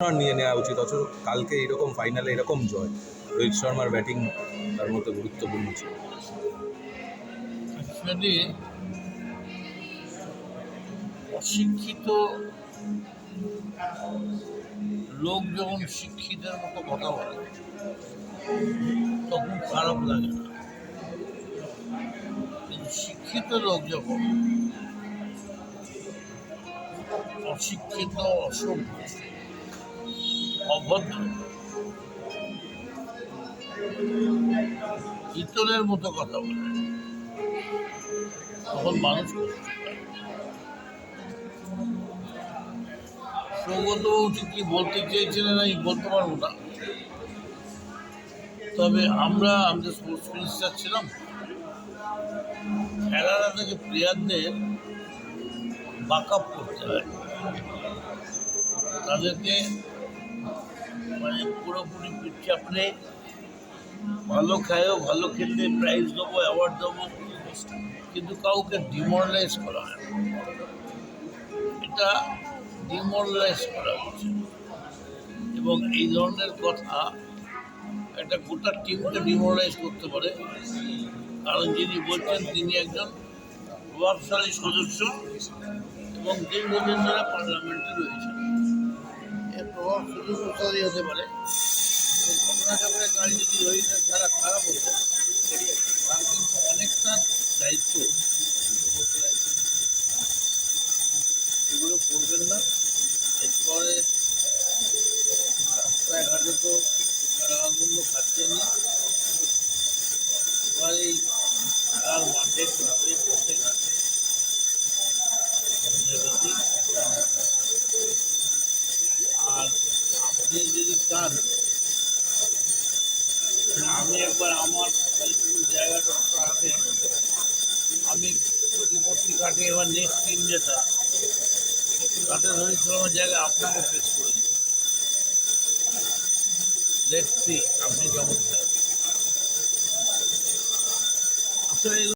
নিয়ে নেওয়া উচিত, অথচ কালকে এরকম ফাইনালে এরকম জয়। রোহিত শর্মার ব্যাটিং তার মধ্যে গুরুত্বপূর্ণ ছিল। অশিক্ষিত লোক যখন শিক্ষিতের মতো কথা বলে, তখন খারাপ লাগে না। কিন্তু শিক্ষিত লোক যখন অশিক্ষিত, অসভ্য অভদ্র। ইতরের মতো কথা বলে। তখন মানুষ। সৌগতবাবু কি বলতে চেয়েছিলেন আমি বলতে পারব না। তবে আমরা আমাদের স্পোর্টস মিনিস্টার ছিলাম, খেলাটা থেকে প্লেয়ারদের বাক আপ করতে হয়। তাদেরকে মানে পুরোপুরি চাপলে ভালো খায়ও ভালো খেললে প্রাইজ দেবো অ্যাওয়ার্ড দেবো, কিন্তু কাউকে ডিমোরালাইজ করা হয়। এটা ডিমোরালাইজ করা হচ্ছে। এবং এই ধরনের কথা একটা গোটা টিমকে ডিমোরালাইজ করতে পারে। কারণ যিনি বলছেন, তিনি একজন প্রভাবশালী সদস্য এবং দীর্ঘদিন ধরে পার্লামেন্টে রয়েছেন। প্রসারই হতে পারে। ঘটনাচক্রে কাল যদি রোহিতের খেলা খারাপ হতো তার কিন্তু অনেকটা দায়িত্ব। এগুলো করবেন না। এরপরে রাস্তায় ঘাটে তো খেলাধুলো খাচ্ছে নি। এবার এই মাঠে ক্লাবে পথে যদি চান আমি একবার আমার খালিপুর জায়গাটা আছে আমি প্রতিপত্তি কাটে এবার নেক্সট টিম যেটা কাটে রোহিত শর্মার জায়গায় আপনাকে ফেস করে দিই লেটস সি আপনি কেমন খেলেন আসলে